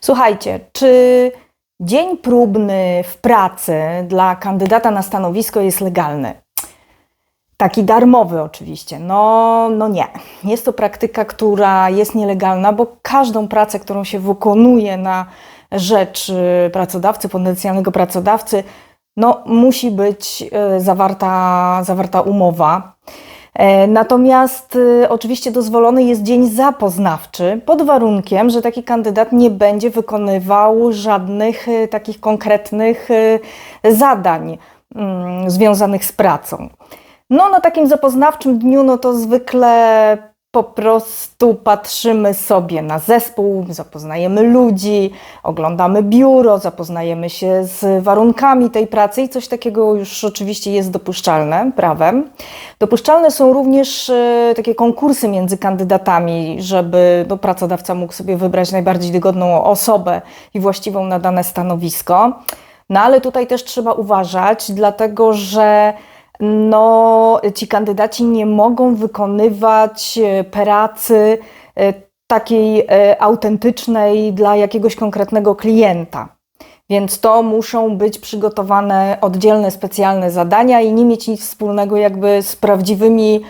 Słuchajcie, czy dzień próbny w pracy dla kandydata na stanowisko jest legalny? Taki darmowy oczywiście. No, no nie. Jest to praktyka, która jest nielegalna, bo każdą pracę, którą się wykonuje na rzecz y, pracodawcy, potencjalnego pracodawcy, no, musi być y, zawarta, zawarta umowa. E, Natomiast y, oczywiście dozwolony jest dzień zapoznawczy pod warunkiem, że taki kandydat nie będzie wykonywał żadnych y, takich konkretnych y, zadań mm, związanych z pracą. No na takim zapoznawczym dniu no to zwykle po prostu patrzymy sobie na zespół, zapoznajemy ludzi, oglądamy biuro, zapoznajemy się z warunkami tej pracy i coś takiego już oczywiście jest dopuszczalne prawem. Dopuszczalne są również e, takie konkursy między kandydatami, żeby no, pracodawca mógł sobie wybrać najbardziej wygodną osobę i właściwą na dane stanowisko. No ale tutaj też trzeba uważać, dlatego że no, ci kandydaci nie mogą wykonywać e, pracy e, takiej e, autentycznej dla jakiegoś konkretnego klienta. Więc to muszą być przygotowane oddzielne, specjalne zadania i nie mieć nic wspólnego jakby z prawdziwymi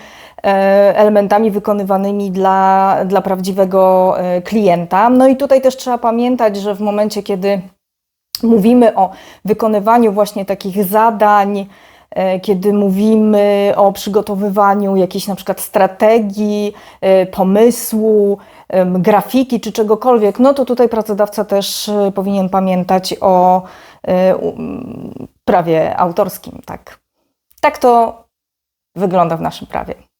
elementami wykonywanymi dla, dla prawdziwego klienta. No i tutaj też trzeba pamiętać, że w momencie, kiedy mówimy o wykonywaniu właśnie takich zadań, kiedy mówimy o przygotowywaniu jakiejś na przykład strategii, e, pomysłu, grafiki czy czegokolwiek, no to tutaj pracodawca też e, powinien pamiętać o e, prawie autorskim, tak. Tak to wygląda w naszym prawie.